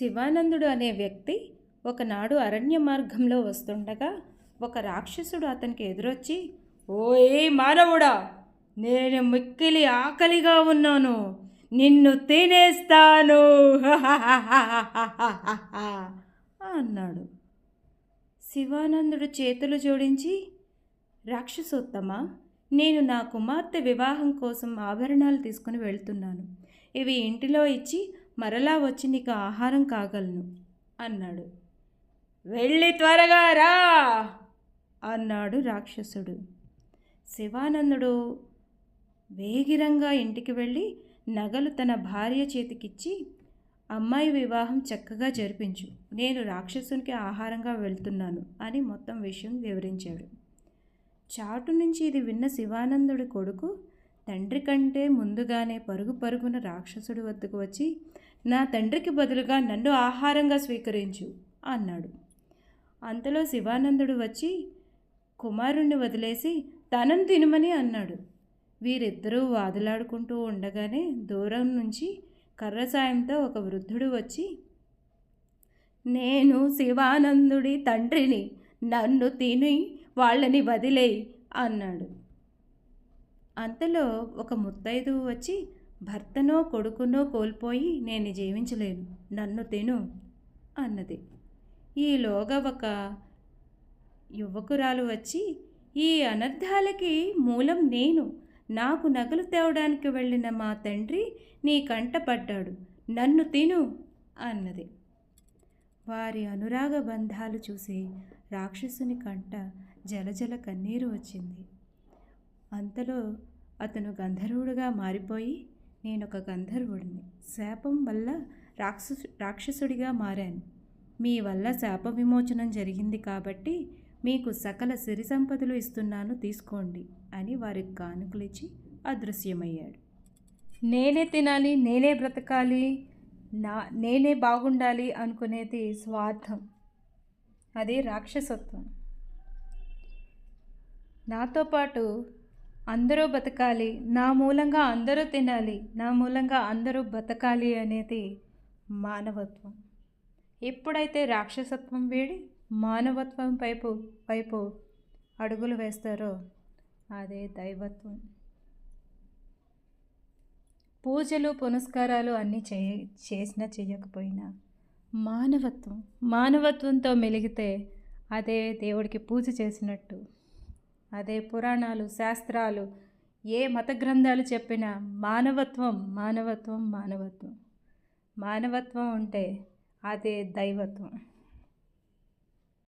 శివానందుడు అనే వ్యక్తి ఒకనాడు అరణ్య మార్గంలో వస్తుండగా ఒక రాక్షసుడు అతనికి ఎదురొచ్చి ఓయ్ మానవుడా నేను మిక్కిలి ఆకలిగా ఉన్నాను. నిన్ను తినేస్తాను. అన్నాడు. శివానందుడు చేతులు జోడించి రాక్షసోత్తమ నేను నా కుమార్తె వివాహం కోసం ఆభరణాలు తీసుకుని వెళ్తున్నాను. ఇవి ఇంటిలో ఇచ్చి మరలా వచ్చి నీకు ఆహారం కాగలను అన్నాడు. వెళ్ళి త్వరగా రా అన్నాడు రాక్షసుడు. శివానందుడు వేగిరంగా ఇంటికి వెళ్ళి నగలు తన భార్య చేతికిచ్చి అమ్మాయి వివాహం చక్కగా జరిపించు. నేను రాక్షసునికి ఆహారంగా వెళ్తున్నాను అని మొత్తం విషయం వివరించాడు. చాటు నుంచి ఇది విన్న శివానందుడి కొడుకు తండ్రి కంటే ముందుగానే పరుగు పరుగున రాక్షసుడి వద్దకు వచ్చి నా తండ్రికి బదులుగా నన్ను ఆహారంగా స్వీకరించు అన్నాడు. అంతలో శివానందుడు వచ్చి కుమారుణ్ణి వదిలేసి తనను తినమని అన్నాడు. వీరిద్దరూ వాదులాడుకుంటూ ఉండగానే దూరం నుంచి కర్ర సాయంతో ఒక వృద్ధుడు వచ్చి నేను శివానందుడి తండ్రిని నన్ను తిని వాళ్ళని వదిలేయి అన్నాడు. అంతలో ఒక ముత్తైదు వచ్చి భర్తనో కొడుకునో కోల్పోయి నేను జీవించలేను. నన్ను తిను అన్నది. ఈలోగా ఒక యువకురాలు వచ్చి ఈ అనర్థాలకి మూలం నేను. నాకు నగలు తేవడానికి వెళ్ళిన మా తండ్రి నీ కంట పడ్డాడు. నన్ను తిను అన్నది. వారి అనురాగ బంధాలు చూసి రాక్షసుని కంట జలజల కన్నీరు వచ్చింది. అంతలో అతను గంధర్వుడుగా మారిపోయి నేను ఒక గంధర్వుడిని. శాపం వల్ల రాక్షసు రాక్షసుడిగా మారాను. మీ వల్ల శాప విమోచనం జరిగింది కాబట్టి మీకు సకల సిరి సంపదలు ఇస్తున్నాను తీసుకోండి అని వారికి కానుకలిచ్చి అదృశ్యమయ్యాడు. నేనే తినాలి నేనే బ్రతకాలి నా నేనే బాగుండాలి అనుకునేది స్వార్థం. అది రాక్షసత్వం. నాతో పాటు అందరూ బతకాలి. నా మూలంగా అందరూ తినాలి. నా మూలంగా అందరూ బతకాలి అనేది మానవత్వం. ఎప్పుడైతే రాక్షసత్వం వీడి మానవత్వం వైపు వైపు అడుగులు వేస్తారో అదే దైవత్వం. పూజలు పునస్కారాలు అన్నీ చేయ చేసినా చేయకపోయినా మానవత్వం మానవత్వంతో మెలిగితే అదే దేవుడికి పూజ చేసినట్టు అదే పురాణాలు శాస్త్రాలు ఏ మత గ్రంథాలు చెప్పినా మానవత్వం మానవత్వం మానవత్వం. మానవత్వం ఉంటే అదే దైవత్వం.